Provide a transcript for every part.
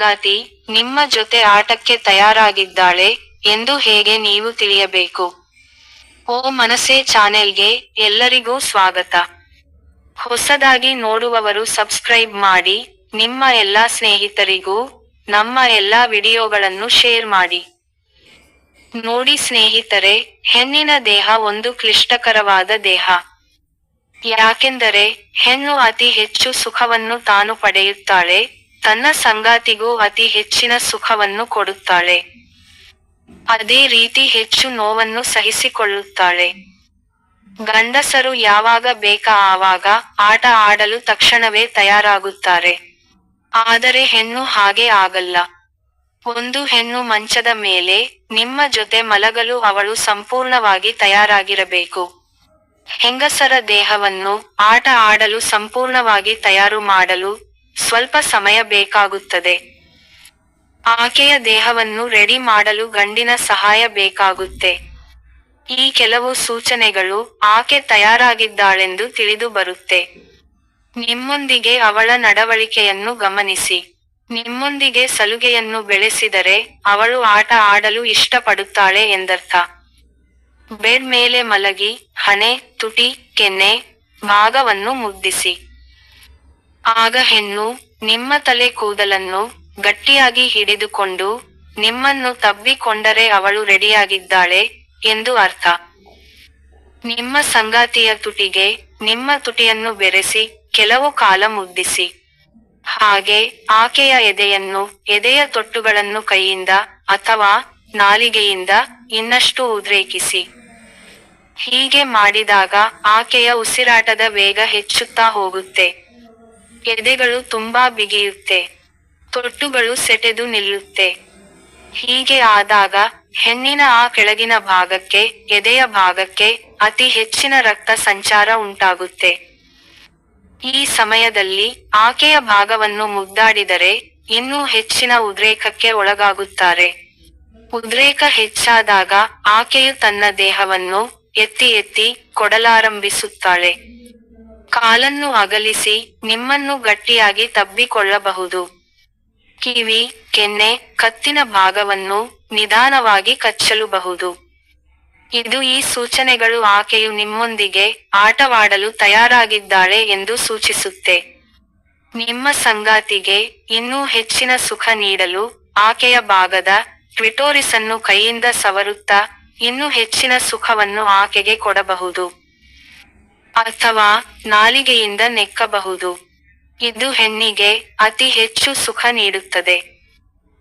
ಸಂಗಾತಿ ನಿಮ್ಮ ಜೊತೆ ಆಟಕ್ಕೆ ತಯಾರಾಗಿದ್ದಾಳೆ ಎಂದು ಹೇಗೆ ನೀವು ತಿಳಿಯಬೇಕು? ಓ ಮನಸೆ ಚಾನೆಲ್ಗೆ ಎಲ್ಲರಿಗೂ ಸ್ವಾಗತ. ಹೊಸದಾಗಿ ನೋಡುವವರು ಸಬ್ಸ್ಕ್ರೈಬ್ ಮಾಡಿ, ನಿಮ್ಮ ಎಲ್ಲಾ ಸ್ನೇಹಿತರಿಗೂ ನಮ್ಮ ಎಲ್ಲಾ ವಿಡಿಯೋಗಳನ್ನು ಶೇರ್ ಮಾಡಿ. ನೋಡಿ ಸ್ನೇಹಿತರೆ, ಹೆಣ್ಣಿನ ದೇಹ ಒಂದು ಕ್ಲಿಷ್ಟಕರವಾದ ದೇಹ. ಯಾಕೆಂದರೆ ಹೆಣ್ಣು ಅತಿ ಹೆಚ್ಚು ಸುಖವನ್ನು ತಾನು ಪಡೆಯುತ್ತಾಳೆ ತನ್ನ ಸಂಗಾತಿಗೂ ಅತಿ ಹೆಚ್ಚಿನ ಸುಖವನ್ನು ಕೊಡುತ್ತಾಳೆ. ಅದೇ ರೀತಿ ಹೆಚ್ಚು ನೋವನ್ನು ಸಹಿಸಿಕೊಳ್ಳುತ್ತಾಳೆ. ಗಂಡಸರು ಯಾವಾಗ ಬೇಕಾ ಆವಾಗ ಆಟ ಆಡಲು ತಕ್ಷಣವೇ ತಯಾರಾಗುತ್ತಾರೆ. ಆದರೆ ಹೆಣ್ಣು ಹಾಗೆ ಆಗಲ್ಲ. ಒಂದು ಹೆಣ್ಣು ಮಂಚದ ಮೇಲೆ ನಿಮ್ಮ ಜೊತೆ ಮಲಗಲು ಅವಳು ಸಂಪೂರ್ಣವಾಗಿ ತಯಾರಾಗಿರಬೇಕು. ಹೆಂಗಸರ ದೇಹವನ್ನು ಆಟ ಆಡಲು ಸಂಪೂರ್ಣವಾಗಿ ತಯಾರು ಮಾಡಲು ಸ್ವಲ್ಪ ಸಮಯ ಬೇಕಾಗುತ್ತದೆ. ಆಕೆಯ ದೇಹವನ್ನು ರೆಡಿ ಮಾಡಲು ಗಂಡಿನ ಸಹಾಯ ಬೇಕಾಗುತ್ತೆ. ಈ ಕೆಲವು ಸೂಚನೆಗಳು ಆಕೆ ತಯಾರಾಗಿದ್ದಾಳೆಂದು ತಿಳಿದು ಬರುತ್ತೆ. ನಿಮ್ಮೊಂದಿಗೆ ಅವಳ ನಡವಳಿಕೆಯನ್ನು ಗಮನಿಸಿ. ನಿಮ್ಮೊಂದಿಗೆ ಸಲುಗೆಯನ್ನು ಬೆಳೆಸಿದರೆ ಅವಳು ಆಟ ಆಡಲು ಇಷ್ಟಪಡುತ್ತಾಳೆ ಎಂದರ್ಥ. ಬೆಡ್ ಮೇಲೆ ಮಲಗಿ ಹಣೆ, ತುಟಿ, ಕೆನ್ನೆ, ಭಾಗವನ್ನು ಮುದ್ದಿಸಿ. ಆಗ ಹೆಣ್ಣು, ನಿಮ್ಮ ತಲೆ ಕೂದಲನ್ನು ಗಟ್ಟಿಯಾಗಿ ಹಿಡಿದುಕೊಂಡು ನಿಮ್ಮನ್ನು ತಬ್ಬಿಕೊಂಡರೆ ಅವಳು ರೆಡಿಯಾಗಿದ್ದಾಳೆ ಎಂದು ಅರ್ಥ. ನಿಮ್ಮ ಸಂಗಾತಿಯ ತುಟಿಗೆ ನಿಮ್ಮ ತುಟಿಯನ್ನು ಬೆರೆಸಿ ಕೆಲವು ಕಾಲ ಮುದ್ದಿಸಿ. ಹಾಗೆ ಆಕೆಯ ಎದೆಯನ್ನು, ಎದೆಯ ತೊಟ್ಟುಗಳನ್ನು ಕೈಯಿಂದ ಅಥವಾ ನಾಲಿಗೆಯಿಂದ ಇನ್ನಷ್ಟು ಉದ್ರೇಕಿಸಿ. ಹೀಗೆ ಮಾಡಿದಾಗ ಆಕೆಯ ಉಸಿರಾಟದ ವೇಗ ಹೆಚ್ಚುತ್ತಾ ಹೋಗುತ್ತೆ. ಎದೆಗಳು ತುಂಬಾ ಬಿಗಿಯುತ್ತೆ, ತೊಟ್ಟುಗಳು ಸೆಟೆದು ನಿಲ್ಲುತ್ತೆ. ಹೀಗೆ ಆದಾಗ ಹೆಣ್ಣಿನ ಆ ಕೆಳಗಿನ ಭಾಗಕ್ಕೆ, ಎದೆಯ ಭಾಗಕ್ಕೆ ಅತಿ ಹೆಚ್ಚಿನ ರಕ್ತ ಸಂಚಾರ ಉಂಟಾಗುತ್ತೆ. ಈ ಸಮಯದಲ್ಲಿ ಆಕೆಯ ಭಾಗವನ್ನು ಮುದ್ದಾಡಿದರೆ ಇನ್ನೂ ಹೆಚ್ಚಿನ ಉದ್ರೇಕಕ್ಕೆ ಒಳಗಾಗುತ್ತಾರೆ. ಉದ್ರೇಕ ಹೆಚ್ಚಾದಾಗ ಆಕೆಯು ತನ್ನ ದೇಹವನ್ನು ಎತ್ತಿ ಎತ್ತಿ ಕೊಡಲಾರಂಭಿಸುತ್ತಾಳೆ. ಕಾಲನ್ನು ಅಗಲಿಸಿ ನಿಮ್ಮನ್ನು ಗಟ್ಟಿಯಾಗಿ ತಬ್ಬಿಕೊಳ್ಳಬಹುದು. ಕಿವಿ, ಕೆನ್ನೆ, ಕತ್ತಿನ ಭಾಗವನ್ನು ನಿಧಾನವಾಗಿ ಕಚ್ಚಲುಬಹುದು. ಇದು ಈ ಸೂಚನೆಗಳು ಆಕೆಯು ನಿಮ್ಮೊಂದಿಗೆ ಆಟವಾಡಲು ತಯಾರಾಗಿದ್ದಾಳೆ ಎಂದು ಸೂಚಿಸುತ್ತೆ. ನಿಮ್ಮ ಸಂಗಾತಿಗೆ ಇನ್ನೂ ಹೆಚ್ಚಿನ ಸುಖ ನೀಡಲು ಆಕೆಯ ಭಾಗದ ಟ್ವಿಟೋರಿಸನ್ನು ಕೈಯಿಂದ ಸವರುತ್ತಾ ಇನ್ನೂ ಹೆಚ್ಚಿನ ಸುಖವನ್ನು ಆಕೆಗೆ ಕೊಡಬಹುದು. ಅಥವಾ ನಾಲಿಗೆಯಿಂದ ನೆಕ್ಕಬಹುದು. ಇದು ಹೆಣ್ಣಿಗೆ ಅತಿ ಹೆಚ್ಚು ಸುಖ ನೀಡುತ್ತದೆ.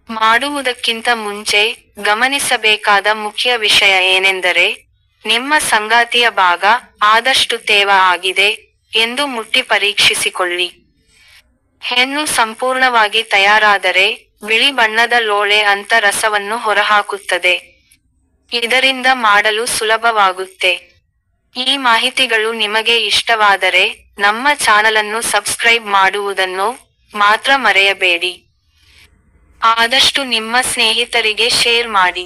ಮಾಡುವುದಕ್ಕಿಂತ ಮುಂಚೆ ಗಮನಿಸಬೇಕಾದ ಮುಖ್ಯ ವಿಷಯ ಏನೆಂದರೆ, ನಿಮ್ಮ ಸಂಗಾತಿಯ ಭಾಗ ಆದಷ್ಟು ತೇವ ಆಗಿದೆ ಎಂದು ಮುಟ್ಟಿ ಪರೀಕ್ಷಿಸಿಕೊಳ್ಳಿ. ಹೆಣ್ಣು ಸಂಪೂರ್ಣವಾಗಿ ತಯಾರಾದರೆ ಬಿಳಿ ಬಣ್ಣದ ಲೋಳೆ ಅಂತ ರಸವನ್ನು ಹೊರಹಾಕುತ್ತದೆ. ಇದರಿಂದ ಮಾಡಲು ಸುಲಭವಾಗುತ್ತೆ. ಈ ಮಾಹಿತಿಗಳು ನಿಮಗೆ ಇಷ್ಟವಾದರೆ ನಮ್ಮ ಚಾನಲನ್ನು ಸಬ್ಸ್ಕ್ರೈಬ್ ಮಾಡುವುದನ್ನು ಮಾತ್ರ ಮರೆಯಬೇಡಿ. ಆದಷ್ಟು ನಿಮ್ಮ ಸ್ನೇಹಿತರಿಗೆ ಶೇರ್ ಮಾಡಿ.